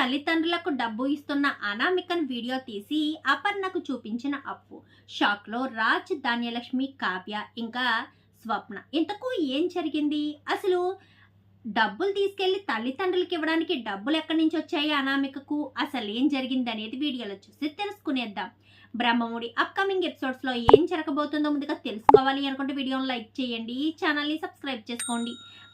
తల్లిదండ్రులకు డబ్బు ఇస్తున్న అనామికన్ వీడియో తీసి అపర్ణకు చూపించిన అప్పు. షాక్లో రాజ్ ధాన్యలక్ష్మి కావ్య ఇంకా స్వప్న. ఇంతకు ఏం జరిగింది? అసలు డబ్బులు తీసుకెళ్ళి తల్లిదండ్రులకి ఇవ్వడానికి డబ్బులు ఎక్కడి నుంచి వచ్చాయి అనామికకు? అసలు ఏం జరిగింది అనేది వీడియోలో చూసి తెలుసుకునేద్దాం. బ్రహ్మముడి అప్కమింగ్ ఎపిసోడ్స్లో ఏం జరగబోతుందో ముందుగా తెలుసుకోవాలి అనుకుంటే వీడియోని లైక్ చేయండి ఈ ఛానల్ని సబ్స్క్రైబ్ చేసుకోండి.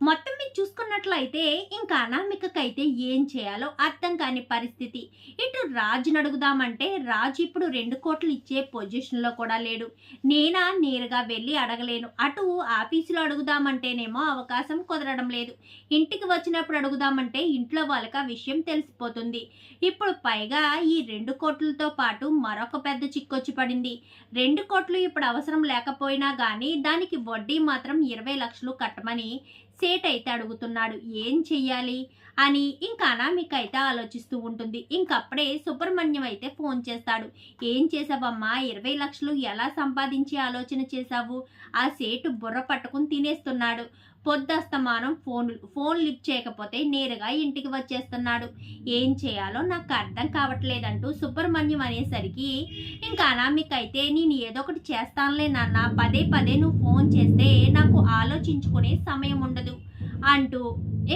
మొత్తం మీరు చూసుకున్నట్లయితే ఇంకా అనామికకైతే ఏం చేయాలో అర్థం కాని పరిస్థితి. ఇటు రాజుని అడుగుదామంటే రాజు ఇప్పుడు రెండు కోట్లు ఇచ్చే పొజిషన్లో కూడా లేడు. నేనా నేరుగా వెళ్ళి అడగలేను. అటు ఆఫీసులో అడుగుదామంటేనేమో అవకాశం కుదరడం లేదు. ఇంటికి వచ్చినప్పుడు అడుగుదామంటే ఇంట్లో వాళ్ళకి ఆ విషయం తెలిసిపోతుంది. ఇప్పుడు పైగా ఈ రెండు కోట్లతో పాటు మరొక పెద్ద చిక్కొచ్చి పడింది. రెండు కోట్లు ఇప్పుడు అవసరం లేకపోయినా కానీ దానికి వడ్డీ మాత్రం ఇరవై లక్షలు కట్టమని సేట్ అయితే అడుగుతున్నాడు ఏం చెయ్యాలి? అని ఇంకా అనామిక అయితే ఆలోచిస్తూ ఉంటుంది. ఇంకప్పుడే సుబ్రహ్మణ్యం అయితే ఫోన్ చేస్తాడు. ఏం చేసావమ్మా? ఇరవై లక్షలు ఎలా సంపాదించి ఆలోచన చేశావు? ఆ సేటు బుర్ర పట్టుకుని తినేస్తున్నాడు. పొద్దస్తమానం ఫోన్ ఫోన్ లిఫ్ట్ చేయకపోతే నేరుగా ఇంటికి వచ్చేస్తున్నాడు. ఏం చేయాలో నాకు అర్థం కావట్లేదంటూ సుబ్రహ్మణ్యం అనేసరికి ఇంకా అనామిక్ అయితే నేను ఏదో ఒకటి చేస్తానులే నాన్న. పదే పదే నువ్వు ఫోన్ చేస్తే నాకు ఆలోచించుకునే సమయం ఉండదు అంటూ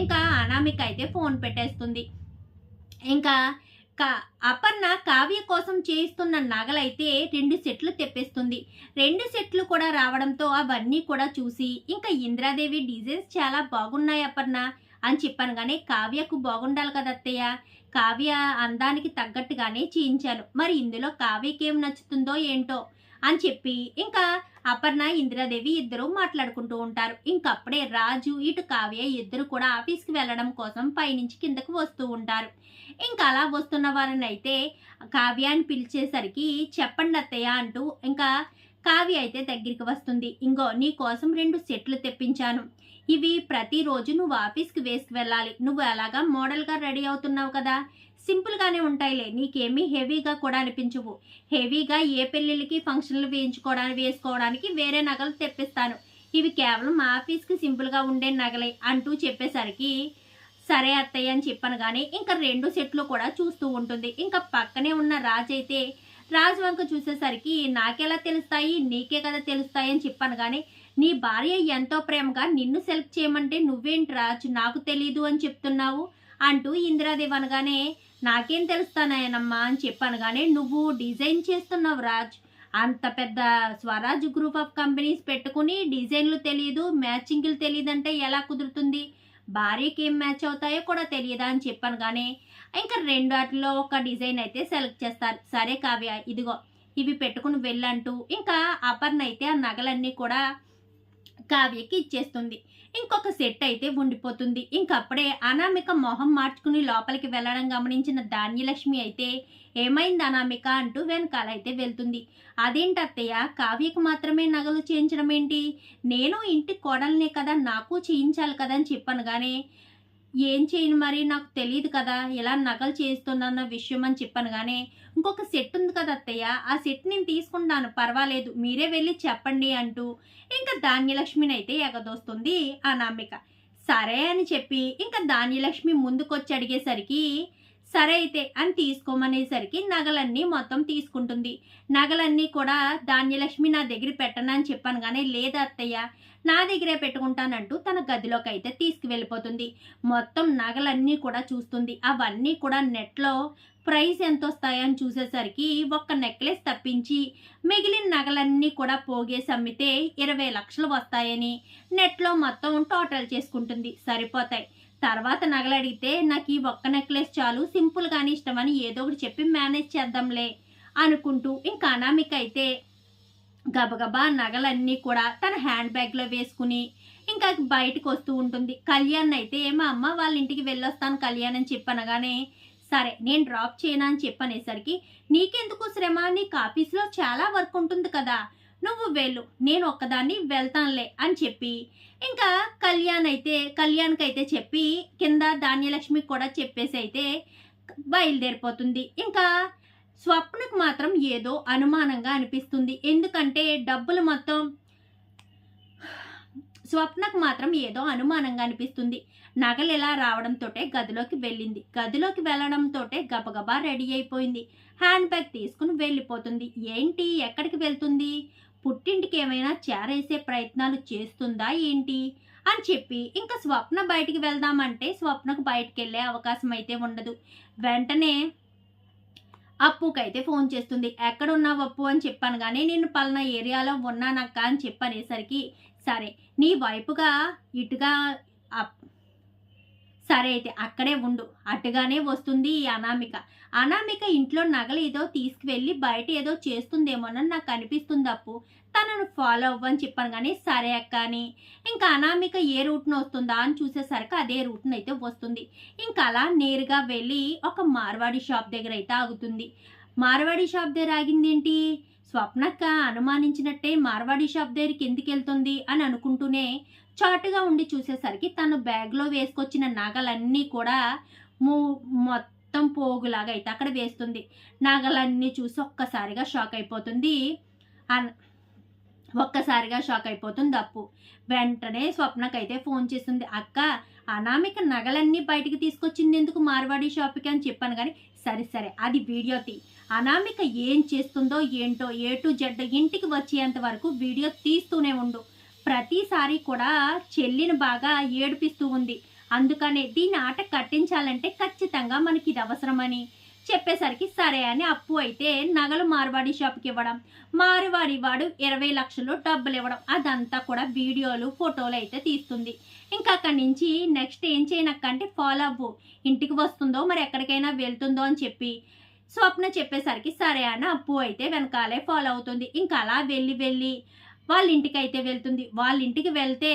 ఇంకా అనామిక్ అయితే ఫోన్ పెట్టేస్తుంది. ఇంకా కా అపర్ణ కావ్య కోసం చేయిస్తున్న నగలైతే రెండు సెట్లు తెప్పిస్తుంది. రెండు సెట్లు కూడా రావడంతో అవన్నీ కూడా చూసి ఇంకా ఇంద్రాదేవి డిజైన్స్ చాలా బాగున్నాయి అపర్ణ అని చెప్పాను కానీ కావ్యకు బాగుండాలి కదా అత్తయ్య. కావ్య అందానికి తగ్గట్టుగానే చేయించాను. మరి ఇందులో కావ్యకి ఏం నచ్చుతుందో ఏంటో అని చెప్పి ఇంకా అపర్ణ ఇందిరాదేవి ఇద్దరు మాట్లాడుకుంటూ ఉంటారు. ఇంకప్పుడే రాజు ఇటు కావ్య ఇద్దరు కూడా ఆఫీస్కి వెళ్ళడం కోసం పైనుంచి కిందకు వస్తూ ఉంటారు. ఇంకా అలా వస్తున్న వారిని అయితే కావ్యాన్ని పిలిచేసరికి చెప్పండి అత్తయ్య అంటూ ఇంకా కావ్య అయితే దగ్గరికి వస్తుంది. ఇంకో నీ కోసం రెండు సెట్లు తెప్పించాను. ఇవి ప్రతిరోజు నువ్వు ఆఫీస్కి వేసుకు వెళ్ళాలి. నువ్వు అలాగా మోడల్గా రెడీ అవుతున్నావు కదా? సింపుల్గానే ఉంటాయిలే. నీకేమీ హెవీగా కూడా అనిపించవు. హెవీగా ఏ పెళ్ళిళ్ళకి ఫంక్షన్లు వేయించుకోవడానికి వేసుకోవడానికి వేరే నగలు తెప్పిస్తాను. ఇవి కేవలం ఆఫీస్కి సింపుల్గా ఉండే నగలే అంటూ చెప్పేసరికి సరే అత్తయ్య అని చెప్పాను కానీ ఇంకా రెండు సెట్లు కూడా చూస్తూ ఉంటుంది. ఇంకా పక్కనే ఉన్న రాజు అయితే రాజు వంక చూసేసరికి నాకెలా తెలుస్తాయి? నీకే కదా తెలుస్తాయి అని చెప్పాను కానీ నీ భార్య ఎంతో ప్రేమగా నిన్ను సెలెక్ట్ చేయమంటే నువ్వేంటి రాజు? నాకు తెలీదు అని చెప్తున్నావు? అంటూ ఇందిరాదేవి అనగానే నాకేం తెలుస్తానాయనమ్మా అని చెప్పాను. కానీ నువ్వు డిజైన్ చేస్తున్నావు రాజ్. అంత పెద్ద స్వరాజ్ గ్రూప్ ఆఫ్ కంపెనీస్ పెట్టుకుని డిజైన్లు తెలియదు మ్యాచింగ్లు తెలియదు అంటే ఎలా కుదురుతుంది? భార్యకి ఏం మ్యాచ్ అవుతాయో కూడా తెలియదా అని చెప్పాను. కానీ ఇంకా రెండు వాటిలో ఒక డిజైన్ అయితే సెలెక్ట్ చేస్తారు. సరే కావ్య ఇదిగో ఇవి పెట్టుకుని వెళ్ళంటూ. ఇంకా అపర్ణ అయితే ఆ నగలన్నీ కూడా కావ్యకి ఇచ్చేస్తుంది. ఇంకొక సెట్ అయితే ఉండిపోతుంది. ఇంకప్పుడే అనామిక మొహం మార్చుకుని లోపలికి వెళ్ళడం గమనించిన ధాన్యలక్ష్మి అయితే ఏమైంది అనామిక? అంటూ వెనకాల అయితే వెళ్తుంది. అదేంటి అత్తయ్య? కావ్యకు మాత్రమే నగలు చేయించడం ఏంటి నేను ఇంటి కోడల్నే కదా నాకు చేయించాలి కదా అని చెప్పాను కానీ ఏం చేయను మరి? నాకు తెలియదు కదా. ఇలా నగలు చేయిస్తున్నాన్న విషయం అని చెప్పాను కానీ ఇంకొక సెట్ ఉంది కదా అత్తయ్య. ఆ సెట్ నేను తీసుకుంటాను. పర్వాలేదు. మీరే వెళ్ళి చెప్పండి అంటూ ఇంకా ధాన్యలక్ష్మిని అయితే ఎగదోస్తుంది అనామిక సరే అని చెప్పి ఇంకా ధాన్యలక్ష్మి ముందుకొచ్చి అడిగేసరికి సరే అయితే అని తీసుకోమనేసరికి నగలన్నీ మొత్తం తీసుకుంటుంది. నగలన్నీ కూడా ధాన్యలక్ష్మి నా దగ్గర పెట్టనని చెప్పాను కానీ లేదా అత్తయ్య. నా దగ్గరే పెట్టుకుంటానంటూ తన గదిలోకి అయితే తీసుకువెళ్ళిపోతుంది. మొత్తం నగలన్నీ కూడా చూస్తుంది. అవన్నీ కూడా నెట్లో ప్రైస్ ఎంత వస్తాయని చూసేసరికి ఒక్క నెక్లెస్ తప్పించి మిగిలిన నగలన్నీ కూడా పోగేసి అమ్మితే ఇరవై లక్షలు వస్తాయని నెట్లో మొత్తం టోటల్ చేసుకుంటుంది. సరిపోతాయి. తర్వాత నగలు అడిగితే నాకు ఈ ఒక్క నెక్లెస్ చాలు సింపుల్గానే ఇష్టమని ఏదో ఒకటి చెప్పి మేనేజ్ చేద్దాంలే అనుకుంటూ ఇంకా అనామిక అయితే గబగబా నగలన్నీ కూడా తన హ్యాండ్ బ్యాగ్లో వేసుకుని ఇంకా బయటకు వస్తూ ఉంటుంది. కళ్యాణ్ అయితే మా అమ్మ వాళ్ళ ఇంటికి వెళ్ళొస్తాను కళ్యాణ్ అని చెప్పనగానే సరే నేను డ్రాప్ చేయను అని చెప్పనేసరికి నీకెందుకు శ్రమ? నీకు ఆఫీస్లో చాలా వర్క్ ఉంటుంది కదా. నువ్వు వెళ్ళు నేను ఒక్కదాన్ని వెళ్తానులే అని చెప్పి ఇంకా కళ్యాణ్ అయితే కళ్యాణ్కి అయితే చెప్పి కింద ధాన్యలక్ష్మి కూడా చెప్పేసి అయితే బయలుదేరిపోతుంది. ఇంకా స్వప్నకు మాత్రం ఏదో అనుమానంగా అనిపిస్తుంది. ఎందుకంటే డబ్బులు మొత్తం స్వప్నకు మాత్రం ఏదో అనుమానంగా అనిపిస్తుంది. నగలు ఇలా రావడంతో గదిలోకి వెళ్ళింది. గదిలోకి వెళ్ళడంతో గబగబా రెడీ అయిపోయింది. హ్యాండ్ బ్యాగ్ తీసుకుని వెళ్ళిపోతుంది. ఏంటి? ఎక్కడికి వెళ్తుంది? పుట్టింటికి ఏమైనా చేరేసే ప్రయత్నాలు చేస్తుందా ఏంటి? అని చెప్పి ఇంకా స్వప్న బయటికి వెళ్దామంటే స్వప్నకు బయటికి వెళ్ళే అవకాశం అయితే ఉండదు. వెంటనే అప్పుకైతే ఫోన్ చేస్తుంది. ఎక్కడ ఉన్నావు అప్పు? అని చెప్పాను. కానీ నేను పలానా ఏరియాలో ఉన్నానక్క అని చెప్పనేసరికి సరే నీ వైపుగా ఇటుగా అప్- సరే అయితే అక్కడే ఉండు. అటుగానే వస్తుంది ఈ అనామిక. అనామిక ఇంట్లో నగలు ఏదో తీసుకువెళ్ళి బయట ఏదో చేస్తుందేమోనని నాకు అనిపిస్తుంది అప్పు. తనను ఫాలో అవ్వని చెప్పాను కానీ సరే అక్క అని. ఇంకా అనామిక ఏ రూట్ను వస్తుందా అని చూసేసరికి అదే రూట్ను అయితే వస్తుంది. ఇంకా అలా నేరుగా వెళ్ళి ఒక మార్వాడి షాప్ దగ్గర అయితే ఆగుతుంది. మార్వాడి షాప్ దగ్గర ఆగిందేంటి? ఏంటి స్వప్నక్క అనుమానించినట్టే మార్వాడి షాప్ దగ్గరికి ఎందుకు వెళ్తుంది అని అనుకుంటూనే చాటుగా ఉండి చూసేసరికి తను బ్యాగ్లో వేసుకొచ్చిన నగలన్నీ కూడా మూ మొత్తం పోగులాగా అయితే అక్కడ వేస్తుంది. నగలన్నీ చూసి ఒక్కసారిగా షాక్ అయిపోతుంది. అన్ ఒక్కసారిగా షాక్ అయిపోతుంది అప్పు. వెంటనే స్వప్నకైతే ఫోన్ చేస్తుంది. అక్క అనామిక నగలన్నీ బయటికి తీసుకొచ్చింది ఎందుకు మార్వాడి షాప్కి అని చెప్పాను కానీ సరే సరే అది వీడియో తీ అనామిక ఏం చేస్తుందో ఏంటో ఏ టు జెడ్ ఇంటికి వచ్చేంత వరకు వీడియో తీస్తూనే ఉండు. ప్రతిసారి కూడా చెల్లిని బాగా ఏడిపిస్తూ ఉంది. అందుకనే దీని ఆట కట్టించాలంటే ఖచ్చితంగా మనకి ఇది అవసరమని. చెప్పేసరికి సరే అని అప్పు అయితే నగలు మార్వాడి షాప్కి ఇవ్వడం మార్వాడి వాడు ఇరవై లక్షలు డబ్బులు ఇవ్వడం అదంతా కూడా వీడియోలు ఫోటోలు అయితే తీస్తుంది. ఇంకా అక్కడి నుంచి నెక్స్ట్ ఏం చేయనక్కంటే ఫాలో అవ్వు. ఇంటికి వస్తుందో మరి ఎక్కడికైనా వెళ్తుందో అని చెప్పి స్వప్న చెప్పేసరికి సరే అని అప్పు అయితే వెనకాలే ఫాలో అవుతుంది. ఇంకా అలా వెళ్ళి వెళ్ళి వాళ్ళ ఇంటికి అయితే వెళ్తుంది. వాళ్ళ ఇంటికి వెళ్తే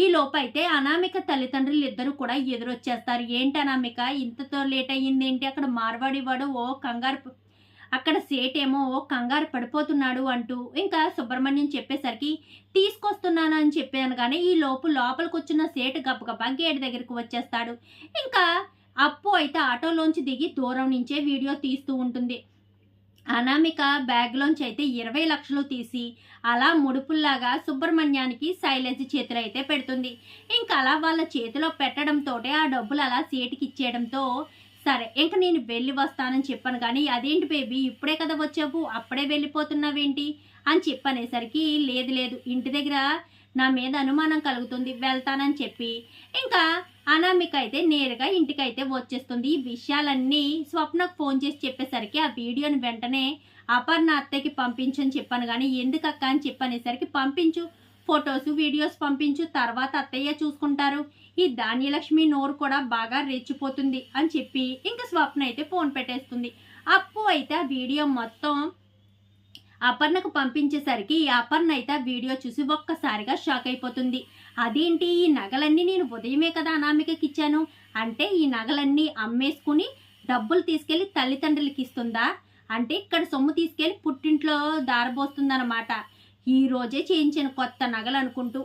ఈ లోపైతే అనామిక తల్లిదండ్రులు ఇద్దరు కూడా ఎదురొచ్చేస్తారు. ఏంటి అనామిక? ఇంతతో లేట్ అయ్యింది ఏంటి? అక్కడ మార్వాడి వాడు ఓ కంగారు అక్కడ సేట్ ఏమో ఓ కంగారు పడిపోతున్నాడు అంటూ ఇంకా సుబ్రహ్మణ్యం చెప్పేసరికి తీసుకొస్తున్నాను అని చెప్పాను కానీ ఈ లోపు లోపలికి వచ్చిన సేటు గబగబా గేట్ దగ్గరికి వచ్చేస్తాడు. ఇంకా అప్పు అయితే ఆటోలోంచి దిగి దూరం నుంచే వీడియో తీస్తూ ఉంటుంది. అనామిక బ్యాగ్లోంచి అయితే ఇరవై లక్షలు తీసి అలా ముడుపుల్లాగా సుబ్రహ్మణ్యానికి శైలజ చేతిలో అయితే పెడుతుంది. ఇంకా అలా వాళ్ళ చేతిలో పెట్టడంతో ఆ డబ్బులు అలా సీటుకి ఇచ్చేయడంతో సరే ఇంక నేను వెళ్ళి వస్తానని చెప్పాను కానీ అదేంటి బేబీ ఇప్పుడే కదా వచ్చావు అప్పుడే వెళ్ళిపోతున్నావేంటి అని చెప్పనేసరికి లేదు లేదు ఇంటి దగ్గర నా మీద అనుమానం కలుగుతుంది వెళ్తానని చెప్పి. ఇంకా అనామిక అయితే నేరుగా ఇంటికైతే వచ్చేస్తుంది. ఈ విషయాలన్నీ స్వప్నకు ఫోన్ చేసి చెప్పేసరికి ఆ వీడియోని వెంటనే అపర్ణ అత్తయ్యకి పంపించని చెప్పాను కానీ ఎందుకక్క అని చెప్పనేసరికి పంపించు. ఫొటోస్ వీడియోస్ పంపించు తర్వాత అత్తయ్య చూసుకుంటారు. ఈ ధాన్యలక్ష్మి నోరు కూడా బాగా రెచ్చిపోతుంది అని చెప్పి ఇంకా స్వప్న అయితే ఫోన్ పెట్టేస్తుంది. అప్పు అయితే ఆ వీడియో మొత్తం అపర్ణకు పంపించేసరికి ఈ అపర్ణ అయితే వీడియో చూసి ఒక్కసారిగా షాక్ అయిపోతుంది. అదేంటి? ఈ నగలన్నీ నేను ఉదయమే కదా అనామికకి ఇచ్చాను. అంటే ఈ నగలన్నీ అమ్మేసుకుని డబ్బులు తీసుకెళ్ళి తల్లిదండ్రులకి ఇస్తుందా? అంటే ఇక్కడ సొమ్ము తీసుకెళ్ళి పుట్టింట్లో దారబోస్తుందన్నమాట. ఈ రోజే చేయించిన కొత్త నగలు అనుకుంటూ.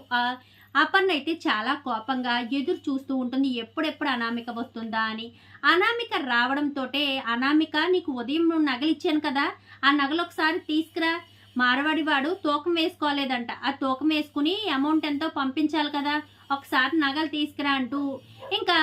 అపర్ణ అయితే చాలా కోపంగా ఎదురు చూస్తూ ఉంటుంది. ఎప్పుడెప్పుడు అనామిక వస్తుందా అని. అనామిక రావడంతోటే అనామిక నీకు ఉదయం నువ్వు నగలు ఇచ్చాను కదా ఆ నగలు ఒకసారి తీసుకురా. మారవాడి వాడు తూకం వేసుకోలేదంట. ఆ తూకం వేసుకుని అమౌంట్ ఎంతో పంపించాలి కదా ఒకసారి నగలు తీసుకురా అంటూ. ఇంకా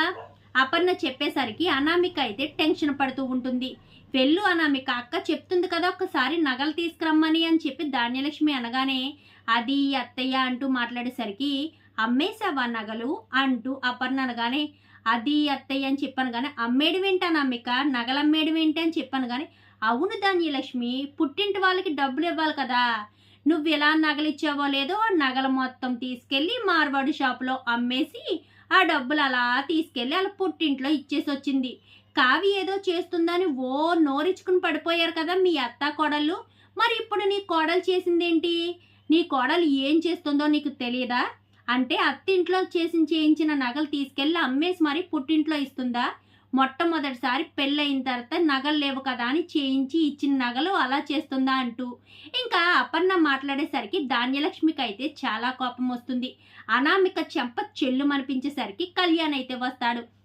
అపర్ణ చెప్పేసరికి అనామిక అయితే టెన్షన్ పడుతూ ఉంటుంది. వెళ్ళు అనామిక అక్క చెప్తుంది కదా ఒకసారి నగలు తీసుకురమ్మని అని చెప్పి ధాన్యలక్ష్మి అనగానే అది అత్తయ్య అంటూ మాట్లాడేసరికి అమ్మేసావా నగలు అంటూ అపర్ణ అనగానే అది అత్తయ్య అని చెప్పాను కానీ అమ్మేడు ఏంటి అనామిక నగలు అమ్మేడు అని చెప్పాను కానీ అవును ధాన్యలక్ష్మి పుట్టింటి వాళ్ళకి డబ్బులు ఇవ్వాలి కదా నువ్వు ఎలా నగలు ఇచ్చావో లేదో నగలు మొత్తం తీసుకెళ్ళి మార్వాడి షాపులో అమ్మేసి ఆ డబ్బులు అలా తీసుకెళ్ళి అలా పుట్టింట్లో ఇచ్చేసి వచ్చింది. కావి ఏదో చేస్తుందని ఓ నోరిచ్చుకుని పడిపోయారు కదా మీ అత్త కోడళ్ళు. మరి ఇప్పుడు నీ కోడలు చేసిందేంటి? నీ కోడలు ఏం చేస్తుందో నీకు తెలియదా అంటే అత్తింట్లో చేసి చేయించిన నగలు తీసుకెళ్ళి అమ్మేసి మరి పుట్టింట్లో ఇస్తుందా? మొట్టమొదటిసారి పెళ్ళయిన తర్వాత నగలు లేవు కదా అని చేయించి ఇచ్చిన నగలు అలా చేస్తుందా అంటూ. ఇంకా అపర్ణ మాట్లాడేసరికి ధాన్యలక్ష్మికి అయితే చాలా కోపం వస్తుంది. అనామిక చెంప చెల్లు మనిపించేసరికి కళ్యాణ్ అయితే వస్తాడు.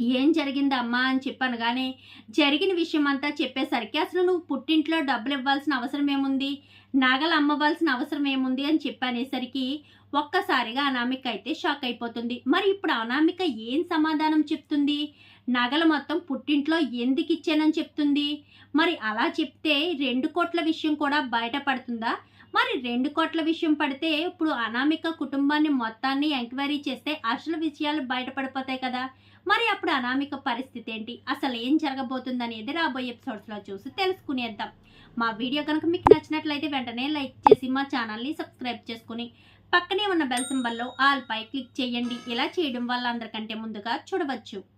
ఏం జరిగిందమ్మా అని చెప్పాను కానీ జరిగిన విషయం అంతా చెప్పేసరికి అసలు నువ్వు పుట్టింట్లో డబ్బులు ఇవ్వాల్సిన అవసరం ఏముంది? నగలు అమ్మవలసిన అవసరం ఏముంది? అని చెప్పనేసరికి ఒక్కసారిగా అనామిక అయితే షాక్ అయిపోతుంది. మరి ఇప్పుడు అనామిక ఏం సమాధానం చెప్తుంది? నగలు మొత్తం పుట్టింట్లో ఎందుకు ఇచ్చానని చెప్తుంది? మరి అలా చెప్తే రెండు కోట్ల విషయం కూడా బయటపడుతుందా మరి రెండు కోట్ల విషయం పడితే ఇప్పుడు అనామిక కుటుంబాన్ని మొత్తాన్ని ఎంక్వైరీ చేస్తే అసలు విషయాలు బయటపడిపోతాయి కదా? మరి అప్పుడు అనామిక పరిస్థితి ఏంటి? అసలు ఏం జరగబోతుంది అనేది రాబోయే ఎపిసోడ్స్లో చూసి తెలుసుకునేద్దాం. మా వీడియో కనుక మీకు నచ్చినట్లయితే వెంటనే లైక్ చేసి మా ఛానల్ని సబ్స్క్రైబ్ చేసుకుని పక్కనే ఉన్న బెల్ సింబల్లో ఆల్పై క్లిక్ చేయండి. ఇలా చేయడం వల్ల అందరికంటే ముందుగా చూడవచ్చు.